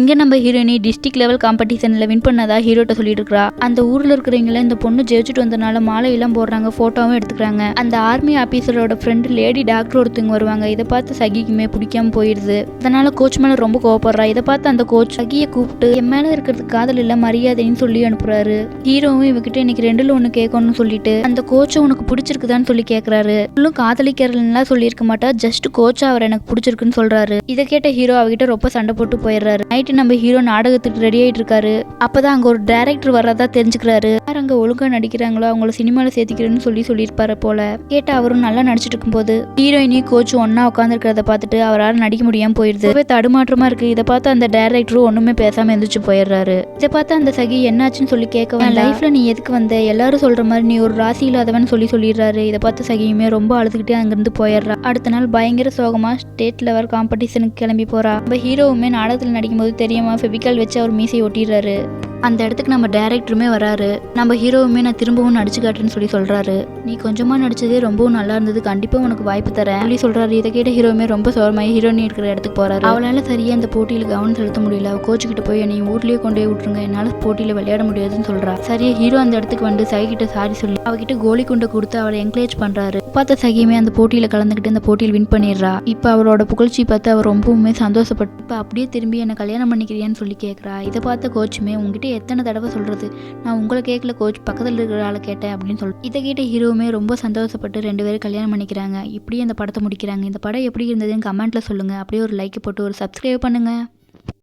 இங்க நம்ம ஹீரோயினி டிஸ்ட்ரிக் லெவல் காம்படிஷன்ல வின் பண்ணதா ஹீரோட்ட சொல்லிட்டு இருக்கா அந்த ஊர்ல இருக்கிறவங்கள இந்த பொண்ணு ஜெயிச்சுட்டு வந்தனால மாலை எல்லாம் போடுறாங்க போட்டோவும் எடுத்துக்கிறாங்க. அந்த ஆர்மி ஆபீசரோட ஃப்ரெண்டு லேடி டாக்டர் ஒருத்தவங்க வருவாங்க. இதை பார்த்து சகிக்குமே பிடிக்காம போயிடுது அதனால கோச் மேல ரொம்ப கோவப்படுறா. இதை பார்த்து அந்த கோச் சகியை கூப்பிட்டு என் மேல இருக்கிறது காதல் இல்ல மரியாதைன்னு சொல்லி அனுப்புறாரு. ஹீரோவும் இவகிட்ட இன்னைக்கு ரெண்டுல ஒண்ணு கேட்கணும்னு சொல்லிட்டு அந்த கோச்சை உனக்கு பிடிச்சிருக்குதான்னு சொல்லி கேக்குறாரு. இன்னும் காதலிக்கிறதுலாம் சொல்லியிருக்க மாட்டா. ஜஸ்ட் கோச்சா அவர் எனக்கு பிடிச்சிருக்குன்னு சொல்றாரு. இதை கேட்ட ஹீரோ அவகிட்ட ரொம்ப சண்டை போட்டு போயிடுறாரு. நைட் நைட்டு நம்ம ஹீரோ நாடகத்துக்கு ரெடி ஆயிட்டு இருக்காரு. அப்பதான் அங்க ஒரு டைரக்டர் வர்றதா தெரிஞ்சுக்கிறாரு. யார் அங்க ஒழுங்கா நடிக்கிறாங்களோ அவங்கள சினிமால சேர்த்துக்கிறேன்னு சொல்லி சொல்லியிருப்பாரு போல. கேட்ட அவரும் நல்லா நடிச்சிட்டு இருக்கும்போது ஹீரோயினி கோச்சும் ஒன்னா உட்காந்துருக்கிறத பார்த்துட்டு அவரால் நடிக்க முடியாம போயிடுது ரொம்பவே தடுமாற்றமா இருக்கு. இதை பார்த்து அந்த டைரக்டரும் ஒண்ணுமே பேசாம எந்திரிச்சு போயிடுறாரு. இதை பார்த்து அந்த சகி என்னாச்சுன்னு சொல்லி கேட்க லைஃப்ல நீ எதுக்கு வந்த? எல்லாரும் சொல்ற மாதிரி நீ ஒரு ராசி இல்லாதவன் சொல்லி சொல்லிடுறாரு. இதை பார்த்து சகியுமே ரொம்ப அழுதுகிட்டே அங்கிருந்து போயிடுறா. அடுத்த நாள் பயங்கர சோகமா ஸ்டேட் லெவல் காம்படிஷனுக்கு கிளம்பி போறா. நம்ம ஹீரோவுமே நாடகத்தில் நடிக்கும்போது தெரியுமா? ஃபெவிகால் வச்சு அவர் மீசை ஒட்டிடுறாரு. அந்த இடத்துக்கு நம்ம டேரக்டருமே வராரு. நம்ம ஹீரோவுமே நான் திரும்பவும் நடிச்சு காட்டுறேன்னு சொல்லி சொல்றாரு. நீ கொஞ்சமா நடிச்சதே ரொம்பவும் நல்லா இருந்தது. கண்டிப்பா உனக்கு வாய்ப்பு தரேன். சொல்லி சொல்றாரு. இதை கேட்ட ஹீரோவுமே ரொம்ப சோரமாயி ஹீரோனி இருக்கிற இடத்துக்கு போறாரு. அவளால சரியா அந்த போட்டியில கவனம் செலுத்த முடியல. அவ கோச்சு கிட்ட போய் நீ ஊர்லயே கொண்டு போய் விட்டுருங்க. என்னால போட்டியில விளையாட முடியாதுன்னு சொல்றா. சரியா ஹீரோ அந்த இடத்துக்கு வந்து சகி கிட்ட சாரி சொல்லி அவகிட்ட கோலி குண்டை கொடுத்து அவளை என்கரேஜ் பண்றாரு. பார்த்த சகியுமே அந்த போட்டியில கலந்துக்கிட்டு அந்த போட்டியில் வின் பண்ணிடுறா. இப்போ அவரோட புகழ்ச்சி பார்த்து அவர் ரொம்பவுமே சந்தோஷப்பட்டு அப்படியே திரும்பி என்ன கல்யாணம் பண்ணிக்கிறியான்னு சொல்லி கேட்கறா இதை பார்த்த கோச்சுமே உங்ககிட்ட எத்தனை தடவை சொல்கிறது நான் உங்களை கேட்கல கோச் பக்கத்தில் இருக்கிற ஆளை கேட்டேன் அப்படின்னு சொல்லி இதை கேட்ட ஹீரோவுமே ரொம்ப சந்தோஷப்பட்டு ரெண்டு பேரும் கல்யாணம் பண்ணிக்கிறாங்க. இப்படியே அந்த படத்தை முடிக்கிறாங்க. இந்த படம் எப்படி இருந்ததுன்னு கமெண்ட்டில் சொல்லுங்கள் அப்படியே ஒரு லைக் போட்டு ஒரு சப்ஸ்கிரைப் பண்ணுங்கள்